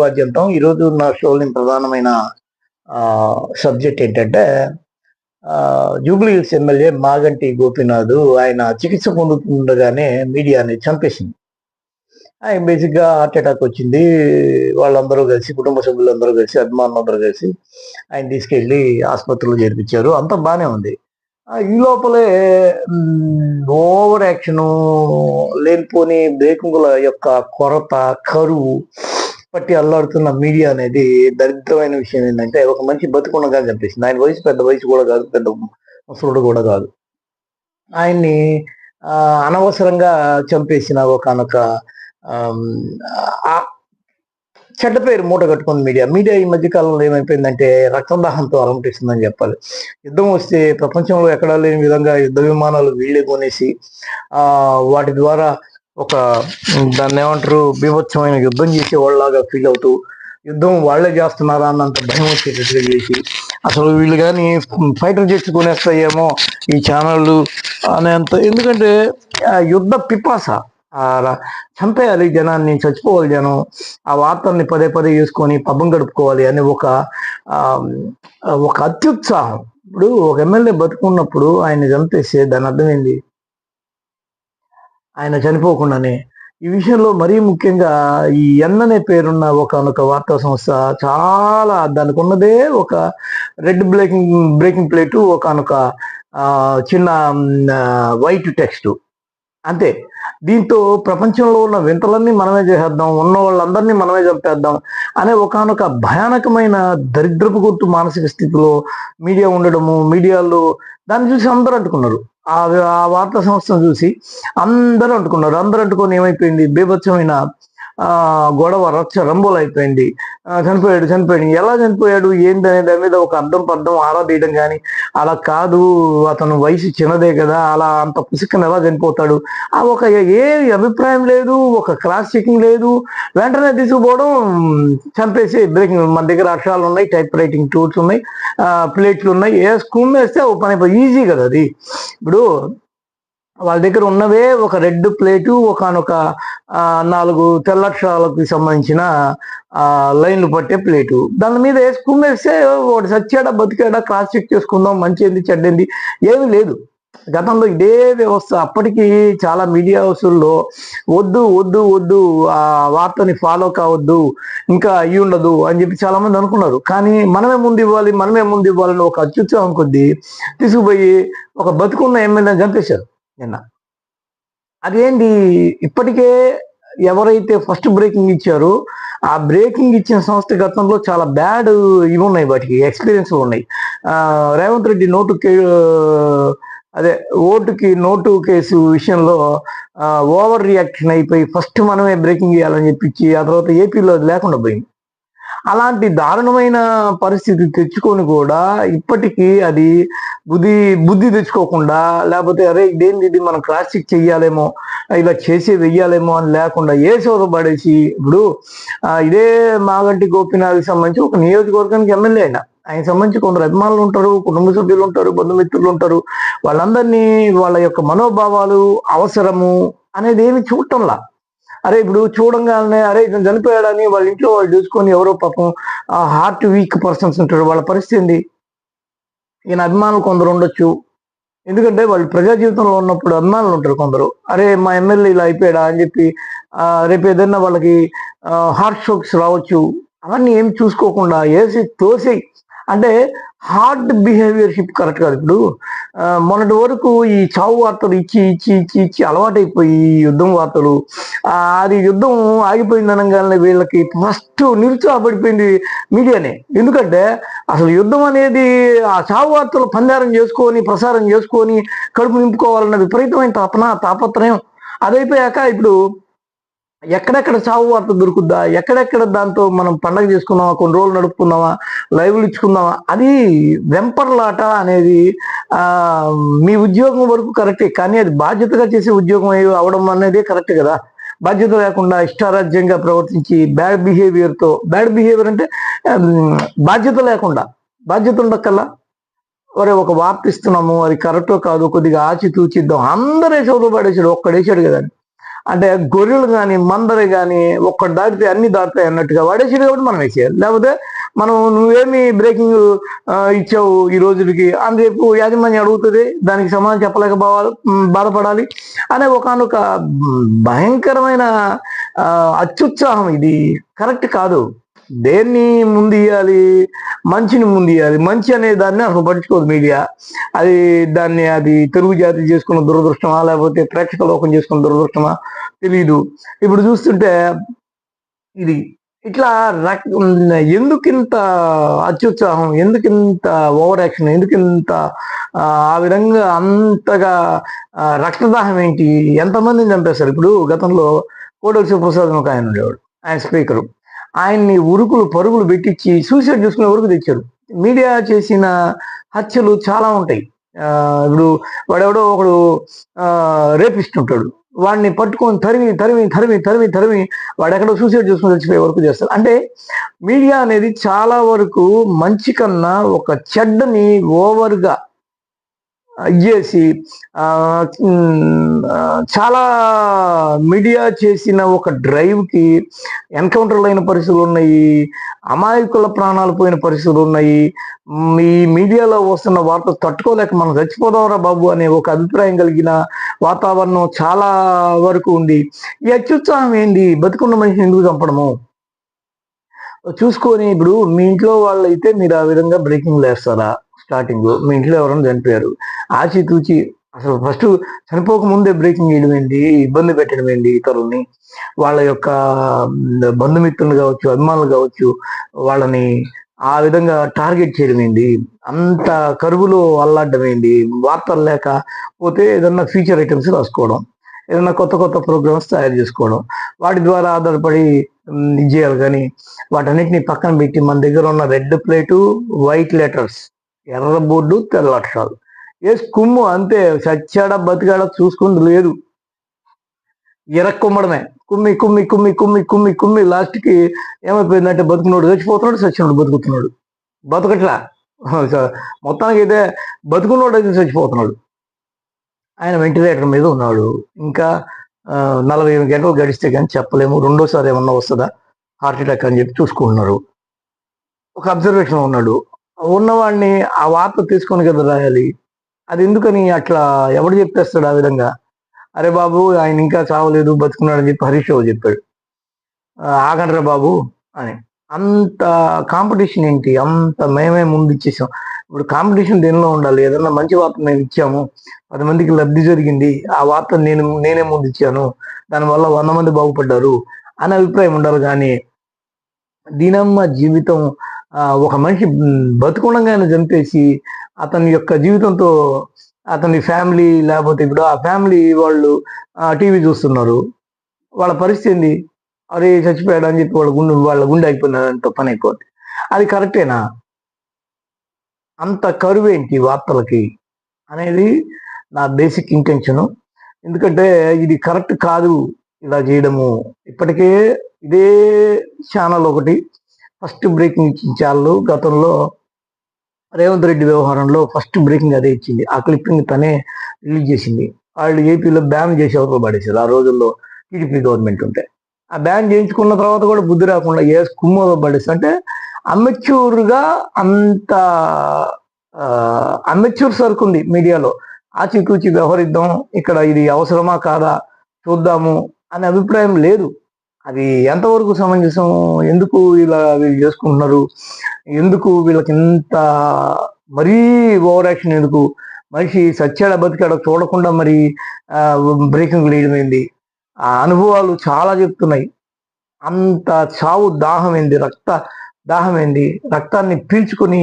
వాద్యంతం. ఈరోజు నా షోలోని ప్రధానమైన సబ్జెక్ట్ ఏంటంటే Jubilee hills MLA Maganti Gopinath ఆయన చికిత్స పొందుతుండగానే మీడియాని చంపేసింది. ఆయన బేసిక్గా హార్ట్ అటాక్ వచ్చింది. వాళ్ళందరూ కలిసి కుటుంబ సభ్యులందరూ కలిసి అభిమానులందరూ కలిసి ఆయన తీసుకెళ్ళి ఆసుపత్రిలో చేర్పించారు. అంతా బాగానే ఉంది. ఈ లోపలే ఓవర్ యాక్షను లేనిపోని బ్రేకింగుల యొక్క కొరత కరువు పట్టి అల్లాడుతున్న మీడియా అనేది దరిద్రమైన విషయం ఏంటంటే ఒక మంచి బతుకుండగా కనిపిస్తుంది. ఆయన వయసు పెద్ద వయసు కూడా కాదు పెద్ద ముసలుడు కూడా కాదు. ఆయన్ని అనవసరంగా చంపేసిన ఒకనొక చెడ్డ పేరు మూట కట్టుకుంది మీడియా. మీడియా ఈ మధ్య కాలంలో ఏమైపోయిందంటే రక్తదాహంతో అలమటిస్తుందని చెప్పాలి. యుద్ధం వస్తే ప్రపంచంలో ఎక్కడా లేని విధంగా యుద్ధ విమానాలు వీళ్ళే కొనేసి వాటి ద్వారా ఒక దాన్ని ఏమంటారు బీభత్సమైన యుద్ధం చేసే వాళ్ళలాగా ఫీల్ అవుతూ యుద్ధం వాళ్ళే చేస్తున్నారా అన్నంత భయం వచ్చేటట్టుగా చేసి అసలు వీళ్ళు కానీ ఫైటర్ జెట్స్ కొనేస్తాయేమో ఈ ఛానళ్ళు అనేంత ఎందుకంటే ఆ యుద్ధ పిపాస ఆ చంపేయాలి జనాన్ని చచ్చిపోవాలి జనం ఆ వార్తల్ని పదే పదే చేసుకొని పబ్బం గడుపుకోవాలి అనే ఒక ఒక అత్యుత్సాహం. ఇప్పుడు ఒక ఎమ్మెల్యే బతుకున్నప్పుడు ఆయన చంపేస్తే దాని అర్థమైంది ఆయన చనిపోకుండానే. ఈ విషయంలో మరీ ముఖ్యంగా ఈ ఎన్ అనే పేరున్న ఒక వార్తా సంస్థ చాలా దానికి ఉన్నదే ఒక రెడ్ బ్రేకింగ్ బ్రేకింగ్ ప్లేటు ఒకనొక చిన్న వైట్ టెక్స్ట్. అంతే. దీంతో ప్రపంచంలో ఉన్న వింతలన్నీ మనమే చేసేద్దాం ఉన్న వాళ్ళందరినీ మనమే చంపేద్దాం అనే ఒకనొక భయానకమైన దరిద్రపు గుర్తు మానసిక స్థితిలో మీడియా ఉండడము మీడియాలో దాన్ని చూసి అందరూ అంటుకున్నారు. ఆ ఆ వార్తా సంస్థను చూసి అందరూ అంటుకున్నారు. అందరూ అంటుకొని ఏమైపోయింది? బీభత్సమైన గొడవ రచ్చ రంబోలు అయిపోయింది చనిపోయాడు చనిపోయాడు ఎలా చనిపోయాడు ఏంటి అనే దాని మీద ఒక అర్థం పర్థం ఆరా తీయడం కానీ అలా కాదు అతను వయసు చిన్నదే కదా అలా అంత పుసుకని ఎలా చనిపోతాడు? ఆ ఒక ఏ అభిప్రాయం లేదు ఒక క్రాస్ చెకింగ్ లేదు. వెంటనే తీసుకుపోవడం చంపేసి బ్రేకింగ్ మన దగ్గర అక్షరాలు ఉన్నాయి టైప్ రైటింగ్ టూల్స్ ఉన్నాయి ప్లేట్లు ఉన్నాయి. ఏ వేస్తే ఓ పని ఈజీ కదా అది. ఇప్పుడు వాళ్ళ దగ్గర ఉన్నవే ఒక రెడ్ ప్లేటు ఒకనొక నాలుగు తెల్లక్షరాలకు సంబంధించిన లైన్లు పట్టే ప్లేటు. దాని మీద వేసుకుని వేస్తే వాడు సచ్చాడా బతికాడా క్రాస్ చెక్ చేసుకుందాం మంచి ఏంది చెడ్డేంది ఏమీ లేదు. గతంలో ఇదే వ్యవస్థ. అప్పటికి చాలా మీడియా హౌసుల్లో వద్దు వద్దు వద్దు ఆ వార్తని ఫాలో కావద్దు ఇంకా అయ్యి ఉండదు అని చెప్పి చాలా మంది అనుకున్నారు. కానీ మనమే ముందు ఇవ్వాలి మనమే ముందు ఇవ్వాలని ఒక అత్యుత్సాహం కొద్దీ తీసుకుపోయి ఒక బతుకున్న ఎమ్మెల్యేని చంపేశారు. నిన్న. అదేంటి? ఇప్పటికే ఎవరైతే ఫస్ట్ బ్రేకింగ్ ఇచ్చారో ఆ బ్రేకింగ్ ఇచ్చిన సంస్థ గతంలో చాలా బ్యాడ్ ఇవి ఉన్నాయి వాటికి ఎక్స్పీరియన్స్ ఉన్నాయి. రేవంత్ రెడ్డి నోటు కే- అదే ఓటుకి నోటు కేసు విషయంలో ఓవర్ రియాక్షన్ అయిపోయి ఫస్ట్ మనమే బ్రేకింగ్ చేయాలని చెప్పించి ఆ తర్వాత ఏపీలో అది లేకుండా పోయింది. అలాంటి దారుణమైన పరిస్థితి తెచ్చుకొని కూడా ఇప్పటికీ అది బుద్ధి బుద్ధి తెచ్చుకోకుండా లేకపోతే అరే ఇదేంటి ఇది మనం క్రాస్ చెక్ చెయ్యాలేమో ఇలా చేసి వెయ్యాలేమో అని లేకుండా ఏ సోద పడేసి ఇప్పుడు ఇదే మాగంటి గోపినాథ్కి సంబంధించి ఒక నియోజకవర్గానికి ఎమ్మెల్యే అయినా. ఆయన సంబంధించి కొందరు అభిమానులు ఉంటారు కుటుంబ సభ్యులు ఉంటారు బంధుమిత్రులు ఉంటారు. వాళ్ళందరినీ వాళ్ళ యొక్క మనోభావాలు అవసరము అనేది ఏమి చూడటంలా. అరే ఇప్పుడు చూడంగానే అరే ఇతను చనిపోయాడని వాళ్ళ ఇంట్లో వాళ్ళు చూసుకొని ఎవరో పాపం హార్ట్ వీక్ పర్సన్స్ ఉంటారు. వాళ్ళ పరిస్థితి ఏంటి ఈయన అభిమానులు కొందరు ఉండొచ్చు. ఎందుకంటే వాళ్ళు ప్రజా జీవితంలో ఉన్నప్పుడు అభిమానులు ఉంటారు కొందరు. అరే మా ఎమ్మెల్యే ఇలా అయిపోయాడా అని చెప్పి రేపు ఏదైనా వాళ్ళకి హార్ట్ స్ట్రోక్స్ రావచ్చు. అవన్నీ ఏం చూసుకోకుండా వేసి తోసి అంటే హార్డ్ బిహేవియర్షిప్ కరెక్ట్ కాదు. ఇప్పుడు మొన్నటి వరకు ఈ చావు వార్తలు ఇచ్చి ఇచ్చి ఇచ్చి ఇచ్చి అలవాటైపోయి యుద్ధం వార్తలు. అది యుద్ధం ఆగిపోయింది అనగానే వీళ్ళకి ఫస్ట్ నిరుత్సాహపడిపోయింది మీడియానే. ఎందుకంటే అసలు యుద్ధం అనేది ఆ చావు వార్తలు పందారం చేసుకొని ప్రసారం చేసుకొని కడుపు నింపుకోవాలన్న విపరీతమైన తపన తాపత్రయం. అదైపోయాక ఇప్పుడు ఎక్కడెక్కడ చావు వార్త దొరుకుద్దా? ఎక్కడెక్కడ దాంతో మనం పండగ చేసుకుందామా కొన్ని రోజులు నడుపుకుందామా లైవ్లు ఇచ్చుకుందామా? అది వెంపర్లాట అనేది మీ ఉద్యోగం వరకు కరెక్టే కానీ అది బాధ్యతగా చేసే ఉద్యోగం అవడం అనేది కరెక్ట్ కదా. బాధ్యత లేకుండా ఇష్టారాజ్యంగా ప్రవర్తించి బ్యాడ్ బిహేవియర్తో బ్యాడ్ బిహేవియర్ అంటే బాధ్యత లేకుండా బాధ్యత ఉండక్కల్లా? ఒరే ఒక వార్త ఇస్తున్నాము అది కరెక్టో కాదు కొద్దిగా ఆచి తూచిద్దాం అందరూ చదువు పడేసాడు ఒక్కడేసాడు కదా అంటే గొర్రెలు కానీ మందలు కానీ ఒక్కటి దాటితే అన్ని దాటుతాయి అన్నట్టుగా వాడేసాడు కాబట్టి మనం వేసేయాలి లేకపోతే మనం నువ్వేమి బ్రేకింగ్ ఇచ్చావు ఈ రోజుకి అని రేపు యాజమాన్యం అడుగుతుంది దానికి సమాధానం చెప్పలేక బాధపడాలి అనే ఒకనొక భయంకరమైన అత్యుత్సాహం ఇది. కరెక్ట్ కాదు. దేన్ని ముందు ఇయ్యాలి? మంచిని ముందు మంచి అనే దాన్ని అసలు పట్టించుకోదు మీడియా. అది దాన్ని అది తెలుగు జాతి చేసుకున్న దురదృష్టమా? లేకపోతే ప్రేక్షక లోకం చేసుకున్న దురదృష్టమా? తెలియదు ఇప్పుడు చూస్తుంటే ఇది ఇట్లా ఎందుకింత అత్యుత్సాహం? ఎందుకింత ఓవర్ యాక్షన్? ఎందుకింత ఆ, విధంగా అంతగా రక్తదాహం ఏంటి? ఎంతమందిని చంపేస్తారు ఇప్పుడు గతంలో కోడలి శివప్రసాద్ ఒక ఆయన ఉండేవాడు. ఆయన స్పీకరు. ఆయన్ని ఉరుకులు పరుగులు పెట్టించి సూసైడ్ చేసుకునే వరకు తెచ్చారు. మీడియా చేసిన హత్యలు చాలా ఉంటాయి. ఇప్పుడు వాడెవడో ఒకడు రేపిస్ట్ ఉంటాడు. వాడిని పట్టుకొని తరిమి తరిమి తరిమి తరిమి తరిమి వాడు ఎక్కడో సూసైడ్ చేసుకుని చచ్చిపోయే వరకు చేస్తారు. అంటే మీడియా అనేది చాలా వరకు మంచి కన్నా ఒక చెడ్డని ఓవర్గా చేసి చాలా మీడియా చేసిన ఒక డ్రైవ్కి ఎన్కౌంటర్లు అయిన పరిస్థితులు ఉన్నాయి అమాయకుల ప్రాణాలు పోయిన పరిస్థితులు ఉన్నాయి. ఈ మీడియాలో వస్తున్న వార్తలు తట్టుకోలేక మనం చచ్చిపోదాంరా బాబు అనే ఒక అభిప్రాయం కలిగిన వాతావరణం చాలా వరకు ఉంది. ఈ అత్యుత్సాహం ఏంటి బతుకున్న మనిషిని ఎందుకు చంపడము? చూసుకొని ఇప్పుడు మీ ఇంట్లో వాళ్ళు అయితే మీరు ఆ విధంగా బ్రేకింగ్ లేస్తారా స్టార్టింగ్ మీ ఇంట్లో ఎవరైనా చనిపోయారు. ఆచితూచి అసలు ఫస్ట్ చనిపోక ముందే బ్రేకింగ్ వేయడం ఏంటి? ఇబ్బంది పెట్టడం ఏంటి ఇతరుల్ని వాళ్ళ యొక్క బంధుమిత్రులు కావచ్చు అభిమానులు కావచ్చు వాళ్ళని ఆ విధంగా టార్గెట్ చేయడం ఏంటి? అంత కరువులో అల్లాడడం ఏంటి? వార్తలు లేక పోతే ఏదన్నా ఫీచర్ ఐటమ్స్ రాసుకోవడం ఏదన్నా కొత్త కొత్త ప్రోగ్రామ్స్ తయారు చేసుకోవడం వాటి ద్వారా ఆధారపడి ఇది చేయాలి కానీ వాటన్నిటిని పక్కన పెట్టి మన దగ్గర ఉన్న రెడ్ ప్లేటు వైట్ లెటర్స్ ఎర్ర బోర్డు తెల్ల అక్షరాలు. వేసి కుమ్ము అంతే చచ్చాడ బతికాడ చూసుకుంది లేదు. ఎరక్కుమ్మడమే కుమ్మి కుమ్మి కుమ్మి కుమ్మి కుమ్మి కుమ్మి లాస్ట్కి ఏమైపోయిందంటే బతుకున్నాడు చచ్చిపోతున్నాడు చచ్చినాడు బతుకుతున్నాడు. బతకట్లా? మొత్తానికి అయితే బతుకున్నాడు అయితే చచ్చిపోతున్నాడు. ఆయన వెంటిలేటర్ మీద ఉన్నాడు. ఇంకా నలభై ఎనిమిది గంటలు గడిస్తే కానీ చెప్పలేము. రెండోసారి ఏమన్నా వస్తుందా? హార్ట్ అటాక్ అని చెప్పి చూసుకుంటున్నారు. ఒక అబ్జర్వేషన్ ఉన్నాడు. ఉన్నవాడిని ఆ వార్త తీసుకొని కదా రాయాలి. అది ఎందుకని అట్లా ఎవడు చెప్పేస్తాడు ఆ విధంగా? అరే బాబు ఆయన ఇంకా చావలేదు బతుకున్నాడు అని చెప్పి హరీష్ రావు చెప్పాడు. ఆగండ్రా బాబు అని. అంత కాంపిటీషన్ ఏంటి? అంత మేమే ముందు ఇచ్చేసాం. ఇప్పుడు కాంపిటీషన్ దేనిలో ఉండాలి? ఏదన్నా మంచి వార్త మేము ఇచ్చాము. పది మందికి లబ్ధి జరిగింది. ఆ వార్త నేను నేనే ముందు ఇచ్చాను. దానివల్ల వంద మంది బాగుపడ్డారు అనే అభిప్రాయం ఉండాలి కానీ దీనమ్మ జీవితం ఒక మనిషి బతుకుండగానే చంపేసి అతని యొక్క జీవితంతో అతని ఫ్యామిలీ లేకపోతే ఇప్పుడు ఆ ఫ్యామిలీ వాళ్ళు టీవీ చూస్తున్నారు. వాళ్ళ పరిస్థితి ఏంది? అరే చచ్చిపోయాడు అని చెప్పి వాళ్ళ గుండె వాళ్ళ గుండె అయిపోయినాడంట పని అయిపోద్ది. అది కరెక్టేనా? అంత కరువేంటి వార్తలకి అనేది నా బేసిక్ ఇంటెన్షను ఎందుకంటే ఇది కరెక్ట్ కాదు ఇలా చేయడము. ఇప్పటికే ఇదే ఛానల్ ఒకటి. ఫస్ట్ బ్రేకింగ్ ఇచ్చిన చాలు గతంలో రేవంత్ రెడ్డి వ్యవహారంలో ఫస్ట్ బ్రేకింగ్ అదే ఇచ్చింది. ఆ క్లిప్పింగ్ తనే రిలీజ్ చేసింది. వాళ్ళు ఏపీలో బ్యాన్ చేసి అవతల పడేసారు ఆ రోజుల్లో టీడీపీ గవర్నమెంట్ ఉంటే ఆ బ్యాన్ చేయించుకున్న తర్వాత కూడా బుద్ధి రాకుండా ఏ కుమ్మ పడేసి అంటే అమెచ్యూర్గా అంత అమెచ్యూర్ సరుకు ఉంది మీడియాలో. ఆచితూచి వ్యవహరిద్దాం ఇక్కడ ఇది అవసరమా కాదా చూద్దాము అనే అభిప్రాయం లేదు. అది ఎంతవరకు సమంజసం? ఎందుకు ఇలా వీళ్ళు చేసుకుంటున్నారు? ఎందుకు వీళ్ళకి ఇంత మరీ ఓవర్ యాక్షన్ ఎందుకు? మనిషి సత్యాడ బతికాడ చూడకుండా మరి బ్రేకింగ్ వేయడం ఆ అనుభవాలు చాలా చెప్తున్నాయి. అంత చావు దాహమైంది రక్త దాహం ఏంది? రక్తాన్ని పీల్చుకొని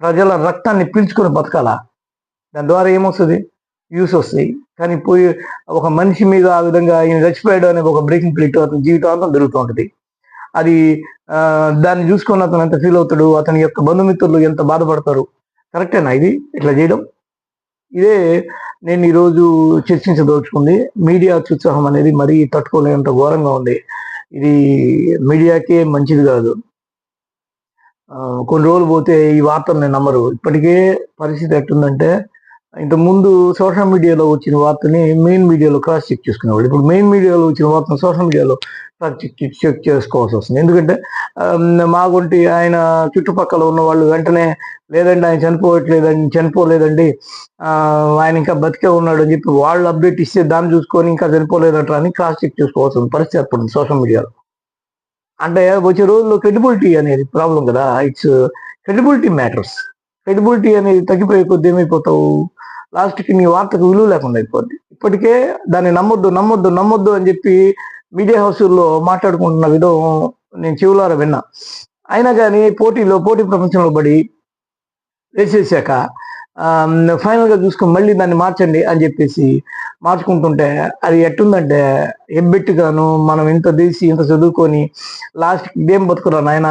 ప్రజల రక్తాన్ని పీల్చుకొని బతకాల? దాని ద్వారా ఏమొస్తుంది? యూస్ వస్తాయి. కానీ పోయి ఒక మనిషి మీద ఆ విధంగా ఈయన చచ్చిపోయాడు అనే ఒక బ్రేకింగ్ ప్లేట్ అతని జీవితాంతం జరుగుతూ ఉంటుంది. అది దాన్ని చూసుకొని అతను ఎంత ఫీల్ అవుతాడు అతని యొక్క బంధుమిత్రులు ఎంత బాధపడతారు కరెక్టేనా ఇది? ఇట్లా చేయడం? ఇదే నేను ఈరోజు చర్చించదలుచుకుంది. మీడియా అత్యుత్సాహం అనేది మరీ తట్టుకోలేనంత ఘోరంగా ఉంది. ఇది మీడియాకే మంచిది కాదు. కొన్ని రోజులు పోతే ఈ వార్తలు నేను నమ్మరు. ఇప్పటికే పరిస్థితి ఎట్టుందంటే ఇంతకుముందు ముందు సోషల్ మీడియాలో వచ్చిన వార్తని మెయిన్ మీడియాలో క్రాస్ చెక్ చేసుకునేవాళ్ళు. ఇప్పుడు మెయిన్ మీడియాలో వచ్చిన వార్తను సోషల్ మీడియాలో క్రాస్ చెక్ చెక్ చేసుకోవాల్సి వస్తుంది. ఎందుకంటే మాగుంటి ఆయన చుట్టుపక్కల ఉన్న వాళ్ళు వెంటనే లేదండి ఆయన చనిపోవట్లేదండి చనిపోలేదండి ఆయన ఇంకా బతికే ఉన్నాడు అని చెప్పి వాళ్ళు అప్డేట్ ఇస్తే దాన్ని చూసుకొని ఇంకా చనిపోలేదట అని క్రాస్ చెక్ చేసుకోవాల్సిన పరిస్థితి ఏర్పడింది సోషల్ మీడియాలో. అంటే వచ్చే రోజుల్లో క్రెడిబిలిటీ అనేది ప్రాబ్లం కదా. ఇట్స్ క్రెడిబిలిటీ మ్యాటర్స్ క్రెడిబిలిటీ అనేది తగ్గిపోయే కొద్ది ఏమైపోతావు? లాస్ట్కి మీ వార్తకు విలువ లేకుండా అయిపోద్ది. ఇప్పటికే దాన్ని నమ్మొద్దు నమ్మొద్దు నమ్మొద్దు అని చెప్పి మీడియా హౌస్లో మాట్లాడుకుంటున్న విధం నేను చెవులార విన్నా. అయినా కానీ పోటీలో పోటీ ప్రపంచంలో పడి వేసేసాక ఫైనల్గా చూసుకొని మళ్ళీ దాన్ని మార్చండి అని చెప్పేసి మార్చుకుంటుంటే అది ఎట్టుందంటే ఎబ్బెట్టుగాను మనం ఇంత తీసి ఇంత చదువుకొని లాస్ట్ ఇదేం బతుకురా నాయన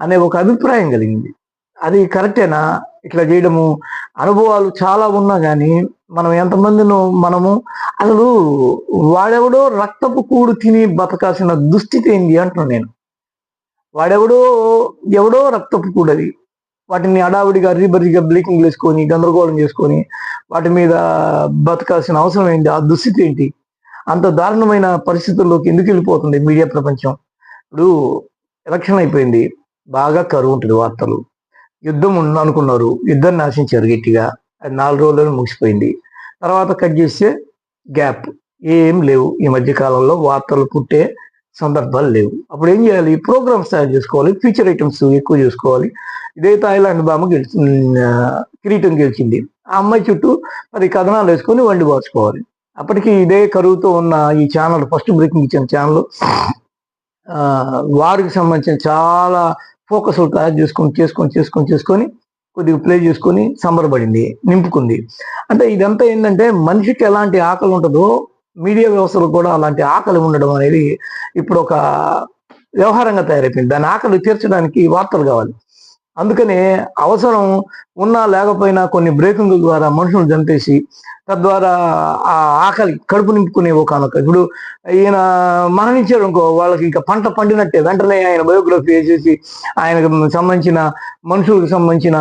అనే ఒక అభిప్రాయం కలిగింది. అది కరెక్టేనా? ఇట్లా చేయడము? అనుభవాలు చాలా ఉన్నా కానీ మనం ఎంతమందినో మనము అసలు వాడెవడో రక్తపు కూడు తిని బతకాల్సిన దుస్థితి ఏంది అంటున్నాను నేను. వాడెవడో ఎవడో రక్తపు కూడది వాటిని అడావిడిగా రీబరిగా బ్లీకింగ్ వేసుకొని గందరగోళం చేసుకొని వాటి మీద బతకాల్సిన అవసరం ఏంటి ఆ దుస్థితి ఏంటి? అంత దారుణమైన పరిస్థితుల్లోకి ఎందుకు వెళ్ళిపోతుంది మీడియా ప్రపంచం? ఇప్పుడు ఎలక్షన్ అయిపోయింది. బాగా కరువు ఉంటుంది వార్తలు. యుద్ధం ఉందనుకున్నారు యుద్ధాన్ని నాశించారు గట్టిగా. అది నాలుగు రోజుల్లో ముగిసిపోయింది. తర్వాత కట్ చేస్తే గ్యాప్. ఏం లేవు. ఈ మధ్యకాలంలో వార్తలు పుట్టే సందర్భాలు లేవు. అప్పుడు ఏం చేయాలి? ప్రోగ్రామ్స్ తయారు చేసుకోవాలి. ఫ్యూచర్ ఐటమ్స్ ఎక్కువ చేసుకోవాలి. ఇదే థాయిలాండ్ బామ్మ గెలిచి కిరీటం గెలిచింది. ఆ అమ్మాయి చుట్టూ పది కథనాలు వేసుకొని వండి పోసుకోవాలి అప్పటికి ఇదే కరువుతో ఉన్న ఈ ఛానల్ ఫస్ట్ బ్రేకింగ్ ఇచ్చిన ఛానల్ వారికి సంబంధించిన చాలా ఫోకస్ తయారు చేసుకొని చేసుకొని చేసుకొని చేసుకొని కొద్దిగా ప్లే చేసుకొని సంబరపడింది నింపుకుంది. అంటే ఇదంతా ఏంటంటే మనిషికి ఎలాంటి ఆకలి ఉంటుందో మీడియా వ్యవస్థలో కూడా అలాంటి ఆకలి ఉండడం అనేది ఇప్పుడు ఒక వ్యవహారంగా తయారైపోయింది. దాని ఆకలి తీర్చడానికి వార్తలు కావాలి. అందుకనే అవసరం ఉన్నా లేకపోయినా కొన్ని బ్రేకింగ్ల ద్వారా మనుషులు చంపేసి తద్వారా ఆ ఆకలి కడుపు నింపుకునే ఒక ఇప్పుడు ఈయన మరణించారు అనుకో వాళ్ళకి ఇంకా పంట పండినట్టే. వెంటనే ఆయన బయోగ్రఫీ వేసేసి ఆయనకు సంబంధించిన మనుషులకు సంబంధించిన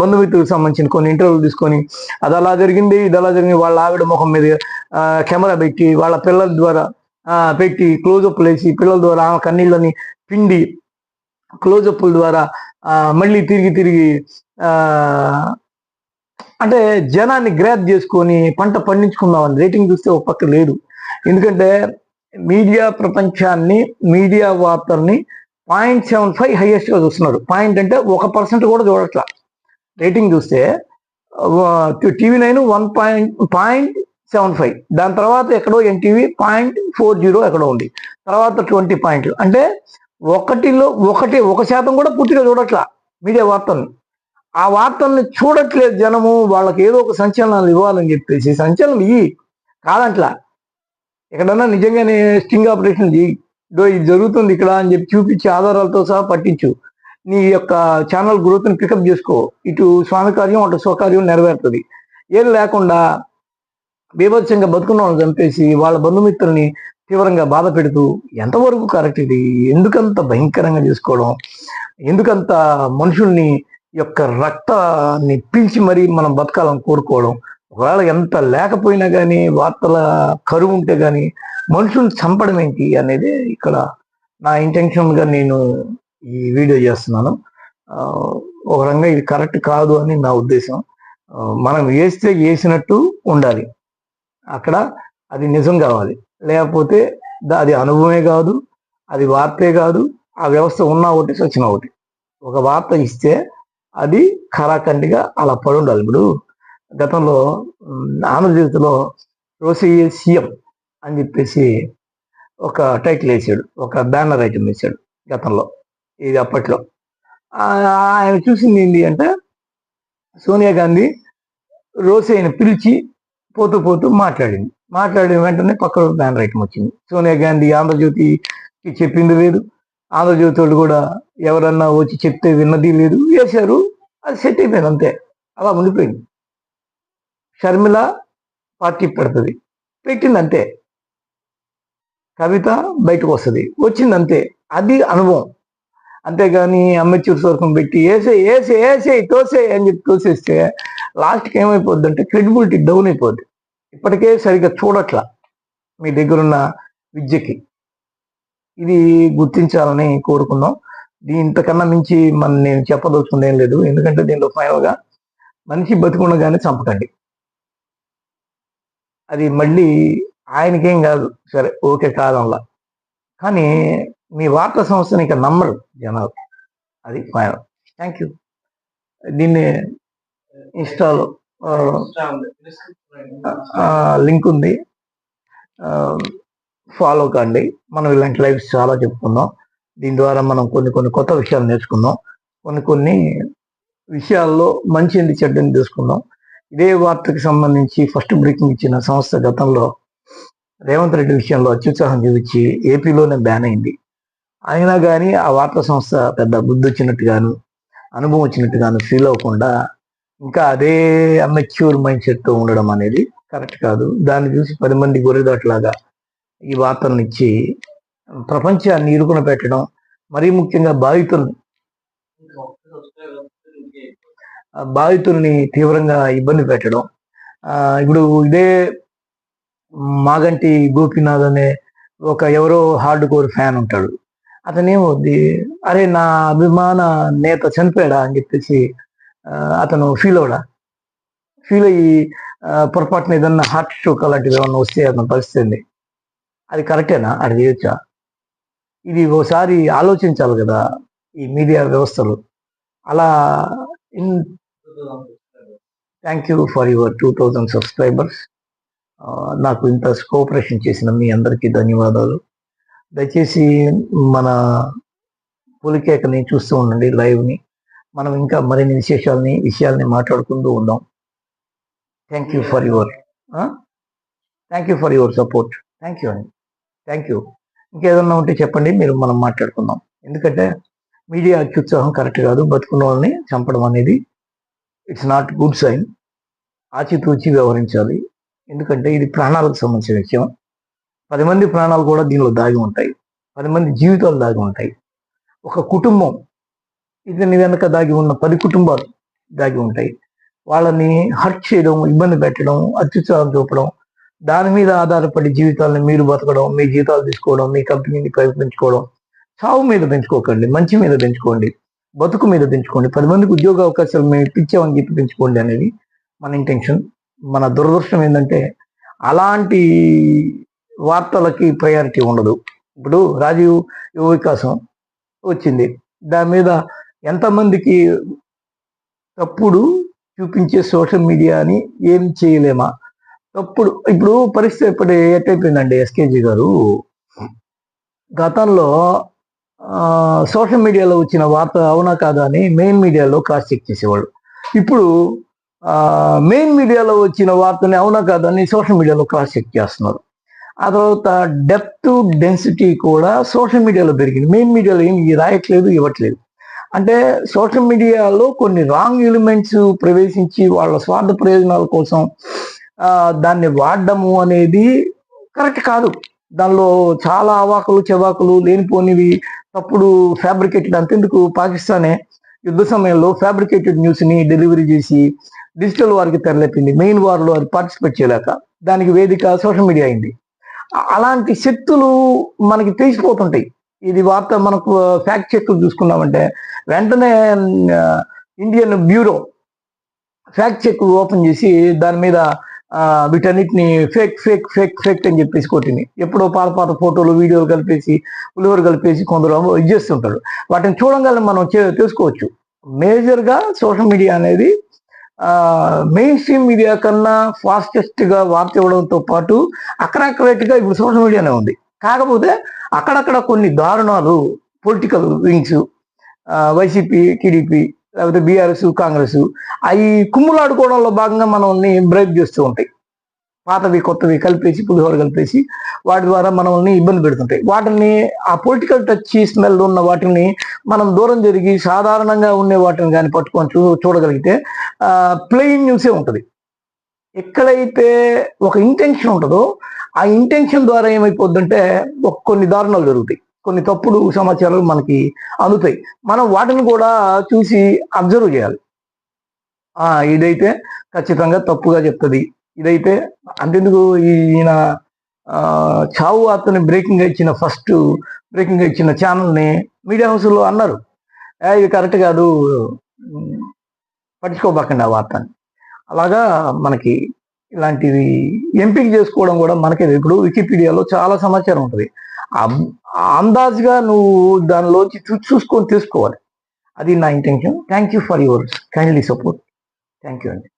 బంధుమిత్రులకు సంబంధించిన కొన్ని ఇంటర్వ్యూలు తీసుకొని అది అలా జరిగింది ఇది అలా జరిగింది వాళ్ళ ఆవిడ ముఖం మీద కెమెరా పెట్టి వాళ్ళ పిల్లల ద్వారా పెట్టి క్లోజప్లు వేసి పిల్లల ద్వారా ఆమె కన్నీళ్ళని పిండి క్లోజప్ల ద్వారా మళ్ళీ తిరిగి తిరిగి అంటే జనాన్ని గ్రాప్ చేసుకొని పంట పండించుకుందామని రేటింగ్ చూస్తే ఒక పక్క లేదు. ఎందుకంటే మీడియా ప్రపంచాన్ని మీడియా వార్తల్ని పాయింట్ సెవెన్ ఫైవ్ హైయెస్ట్గా చూస్తున్నారు. పాయింట్ అంటే ఒక పర్సెంట్ కూడా చూడట్లా. రేటింగ్ చూస్తే TV nine one point point seven five. దాని తర్వాత ఎక్కడో ఎన్టీవీ పాయింట్ ఫోర్ జీరో ఎక్కడో ఉంది. తర్వాత ట్వంటీ పాయింట్లు. అంటే ఒకటిలో ఒకటి ఒక శాతం కూడా పూర్తిగా చూడట్లా మీడియా వార్తల్ని. ఆ వార్తల్ని చూడట్లేదు జనము వాళ్ళకి ఏదో ఒక సంచలనాలు ఇవ్వాలని చెప్పేసి సంచలనం ఇయ్యి కాదంట్లా. ఎక్కడన్నా నిజంగానే స్టింగ్ ఆపరేషన్ ఇదో ఇది జరుగుతుంది ఇక్కడ అని చెప్పి చూపించి ఆధారాలతో సహా పట్టించు. నీ యొక్క ఛానల్ గ్రోత్ని పికప్ చేసుకో. ఇటు స్వామి కార్యం అటు స్వకార్యం నెరవేరుతుంది. ఏం లేకుండా బీభత్సంగా బతుకున్న వాళ్ళని చంపేసి వాళ్ళ బంధుమిత్రుల్ని తీవ్రంగా బాధ పెడుతూ ఎంతవరకు కరెక్ట్ ఇది? ఎందుకంత భయంకరంగా చేసుకోవడం? ఎందుకంత మనుషుల్ని యొక్క రక్తాన్ని పీల్చి మరీ మనం బతకాలని కోరుకోవడం? ఒకవేళ ఎంత లేకపోయినా కానీ వార్తల కరువు ఉంటే కానీ మనుషుల్ని చంపడం ఏంటి అనేది ఇక్కడ నా ఇంటెన్షన్గా నేను ఈ వీడియో చేస్తున్నాను. ఒక రంగా ఇది కరెక్ట్ కాదు అని నా ఉద్దేశం. మనం వేస్తే వేసినట్టు ఉండాలి. అక్కడ అది నిజం కావాలి. లేకపోతే అది అనుభవమే కాదు అది వార్తే కాదు ఆ వ్యవస్థ ఉన్నా ఒకటి సచిన ఒకటి. ఒక వార్త ఇస్తే అది ఖరాఖండిగా అలా పడి ఉండాలి. ఇప్పుడు గతంలో ఆంధ్రజ్యోతిలో రోసి సీఎం అని చెప్పేసి ఒక టైటిల్ వేసాడు ఒక బ్యానర్ ఐటమ్ వేసాడు గతంలో ఇది అప్పట్లో. ఆయన చూసింది ఏంటి అంటే సోనియా గాంధీ రోసేని పిలిచి పోతూ పోతూ మాట్లాడింది. మాట్లాడిన వెంటనే పక్క బ్యాన్ రైటం వచ్చింది. సోనియా గాంధీ ఆంధ్రజ్యోతికి చెప్పింది లేదు. ఆంధ్రజ్యోతి వాళ్ళు కూడా ఎవరన్నా వచ్చి చెప్తే విన్నది లేదు. వేశారు. అది సెట్ అయిపోయింది అంతే. అలా ఉండిపోయింది. షర్మిల పార్టీ పెడుతుంది. పెట్టింది అంతే. కవిత బయటకు వస్తుంది. వచ్చింది అంతే. అది అనుభవం. అంతేగాని అమ్మచూరు స్వర్గం పెట్టి వేసే వేసే వేసే తోసే అని చెప్పి తోసేస్తే లాస్ట్కి ఏమైపోద్ది అంటే క్రెడిబిలిటీ డౌన్ అయిపోద్ది. ఇప్పటికే సరిగ్గా చూడట్ల మీ దగ్గరున్న విద్యకి. ఇది గుర్తించాలని కోరుకున్నాం. దీంతకన్నా ఇంతకన్నా మించి మన నేను చెప్పదలుచుకుంది ఏం లేదు. ఎందుకంటే దీంట్లో ఫైనల్గా మనిషి బతికుండగానే చంపకండి. అది మళ్ళీ ఆయనకేం కాదు. సరే ఓకే కాదంలా. కానీ మీ వార్తా సంస్థని ఇక నమ్మరు జనాలు. అది ఫైనల్ థ్యాంక్ యూ దీన్ని ఇన్స్టాలో లింక్ ఉంది. ఫాలో కండి. మనం ఇలాంటి లైఫ్స్ చాలా చెప్పుకుందాం దీని ద్వారా మనం కొన్ని కొన్ని కొత్త విషయాలు నేర్చుకుందాం కొన్ని కొన్ని విషయాల్లో మంచి ఏంటి చెడ్డని తెలుసుకుందాం ఇదే వార్తకు సంబంధించి ఫస్ట్ బ్రేకింగ్ ఇచ్చిన సంస్థ గతంలో రేవంత్ రెడ్డి విషయంలో అత్యుత్సాహం చూపించి ఏపీలోనే బ్యాన్ అయింది. అయినా కానీ ఆ వార్తా సంస్థ పెద్ద బుద్ధి వచ్చినట్టుగాను అనుభవం వచ్చినట్టుగాను ఫీల్ అవ్వకుండా ఇంకా అదే అమెచ్యూర్ మైండ్ సెట్తో ఉండడం అనేది కరెక్ట్ కాదు. దాన్ని చూసి పది మంది గొర్రెదాట్లాగా ఈ వార్తలను ఇచ్చి ప్రపంచాన్ని ఇరుకున పెట్టడం మరీ ముఖ్యంగా బాధితుల్ని బాధితుల్ని తీవ్రంగా ఇబ్బంది పెట్టడం ఆ, ఇప్పుడు ఇదే మాగంటి గోపీనాథ్ అనే ఒక ఎవరో హార్డ్ కోర్ ఫ్యాన్ ఉంటాడు. అతనేమవుద్ది అరే నా అభిమాన నేత చనిపోయాడా? అని చెప్పేసి అతను ఫీల్ అవడా ఫీల్ అయ్యి పొరపాటున ఏదన్నా హార్ట్ స్ట్రోక్ అలాంటివి ఏమన్నా వస్తే అతను పరిస్థితి అది కరెక్టేనా అది చేయొచ్చా? ఇది ఒకసారి ఆలోచించాలి కదా ఈ మీడియా వ్యవస్థలు. అలా in thank you for your two thousand subscribers నాకు ఇంత కోఆపరేషన్ చేసిన మీ అందరికీ ధన్యవాదాలు. దయచేసి మన పులికేకని చూస్తూ ఉండండి లైవ్ని. మనం ఇంకా మరిన్ని విశేషాలని విషయాల్ని మాట్లాడుకుంటూ ఉందాం thank you for your thank you for your support thank you అండి థ్యాంక్ యూ ఇంకేదన్నా ఉంటే చెప్పండి మీరు మనం మాట్లాడుకుందాం. ఎందుకంటే మీడియా అత్యుత్సాహం కరెక్ట్ కాదు. బతుకున్న వాళ్ళని చంపడం అనేది ఇట్స్ నాట్ గుడ్ సైన్ ఆచితూచి వ్యవహరించాలి. ఎందుకంటే ఇది ప్రాణాలకు సంబంధించిన విషయం. పది మంది ప్రాణాలు కూడా దీనిలో దాగి ఉంటాయి. పది మంది జీవితాలు దాగి ఉంటాయి. ఒక కుటుంబం ఇతని వెనుక దాగి ఉన్న పది కుటుంబాలు దాగి ఉంటాయి. వాళ్ళని హర్ట్ చేయడం ఇబ్బంది పెట్టడం అత్యుత్సాహం చూపడం దాని మీద ఆధారపడి జీవితాలను మీరు బతకడం మీ జీతాలు తీసుకోవడం మీ కంపెనీని పెంచుకోవడం చావు మీద పెంచుకోకండి మంచి మీద పెంచుకోండి బతుకు మీద పెంచుకోండి పది మందికి ఉద్యోగ అవకాశాలు మేము ఇప్పించామని చెప్పి పెంచుకోండి అనేది మన ఇంటెన్షన్ మన దురదృష్టం ఏంటంటే అలాంటి వార్తలకి ప్రయారిటీ ఉండదు. ఇప్పుడు రాజీవ్ యువ వికాసం వచ్చింది. దాని మీద ఎంతమందికి తప్పుడు చూపించే సోషల్ మీడియాని ఏం చేయలేమా? తప్పుడు ఇప్పుడు పరిస్థితి ఇప్పుడు ఎట్టయిపోయిందండి ఎస్కేజీ గారు? గతంలో సోషల్ మీడియాలో వచ్చిన వార్త అవునా కాదా అని మెయిన్ మీడియాలో క్రాస్ చెక్ చేసేవాళ్ళు. ఇప్పుడు మెయిన్ మీడియాలో వచ్చిన వార్తని అవునా కాదని సోషల్ మీడియాలో క్రాస్ చెక్ చేస్తున్నారు. ఆ తర్వాత డెప్త్ డెన్సిటీ కూడా సోషల్ మీడియాలో పెరిగింది. మెయిన్ మీడియాలో ఏమి రాయట్లేదు ఇవ్వట్లేదు. అంటే సోషల్ మీడియాలో కొన్ని రాంగ్ ఎలిమెంట్స్ ప్రవేశించి వాళ్ళ స్వార్థ ప్రయోజనాల కోసం దాన్ని వాడడము అనేది కరెక్ట్ కాదు. దానిలో చాలా అవాకులు చెవాకులు లేనిపోనివి తప్పుడు ఫ్యాబ్రికేటెడ్ అంతెందుకు పాకిస్తానే యుద్ధ సమయంలో ఫ్యాబ్రికేటెడ్ న్యూస్ని డెలివరీ చేసి డిజిటల్ వారికి తెరలేపింది. మెయిన్ వార్లో అది పార్టిసిపేట్ చేయలేక దానికి వేదిక సోషల్ మీడియా అయింది. అలాంటి శక్తులు మనకి తెలిసిపోతుంటాయి. ఇది వార్త మనకు ఫ్యాక్ట్ చెక్ చూసుకున్నామంటే వెంటనే Indian bureau fact check open చేసి దాని మీద వీటన్నిటిని ఫేక్ ఫేక్ ఫేక్ ఫేక్ అని చెప్పేసి కొట్టింది. ఎప్పుడో పాత పాత ఫోటోలు వీడియోలు కలిపేసి పులిహోర కలిపేసి కొందరు ఇది చేస్తుంటారు. వాటిని చూడంగానే మనం తెలుసుకోవచ్చు. మేజర్గా సోషల్ మీడియా అనేది మెయిన్ స్ట్రీమ్ మీడియా కన్నా ఫాస్టెస్ట్గా వార్త ఇవ్వడంతో పాటు అక్రాక్రేట్గా ఇప్పుడు సోషల్ మీడియానే ఉంది. కాకపోతే అక్కడక్కడ కొన్ని దారుణాలు పొలిటికల్ వింగ్స్ వైసీపీ టీడీపీ లేకపోతే బీఆర్ఎస్ కాంగ్రెస్ అవి కుమ్ములాడుకోవడంలో భాగంగా మనల్ని బ్రేక్ చేస్తూ ఉంటాయి. పాతవి కొత్తవి కలిపేసి పులిహోర కలిపేసి వాటి ద్వారా మనల్ని ఇబ్బంది పెడుతుంటాయి. వాటిని ఆ పొలిటికల్ టచ్ స్మెల్ ఉన్న వాటిని మనం దూరం జరిగి సాధారణంగా ఉండే వాటిని కానీ పట్టుకొని చూ చూడగలిగితే ప్లెయిన్ న్యూసే ఉంటుంది. ఎక్కడైతే ఒక ఇంటెన్షన్ ఉంటుందో ఆ ఇంటెన్షన్ ద్వారా ఏమైపోద్దంటే కొన్ని దారుణాలు జరుగుతాయి. కొన్ని తప్పుడు సమాచారాలు మనకి అందుతాయి. మనం వాటిని కూడా చూసి అబ్జర్వ్ చేయాలి. ఇదైతే ఖచ్చితంగా తప్పుగా చెప్తుంది. ఇదైతే అంతెందుకు ఈయన చావు వార్తని బ్రేకింగ్ ఇచ్చిన ఫస్ట్ బ్రేకింగ్ ఇచ్చిన ఛానల్ని మీడియా హౌస్లో అన్నారు. ఇది కరెక్ట్ కాదు. పట్టించుకోబాకండి ఆ వార్తని. అలాగా మనకి ఇలాంటివి ఎంపిక చేసుకోవడం కూడా మనకి ఇప్పుడు వికీపీడియాలో చాలా సమాచారం ఉంటుంది. అందాజ్గా అందాజుగా నువ్వు దానిలోంచి చూ చూసుకొని తీసుకోవాలి అది నా intention thank you for your kindly support thank you అండి.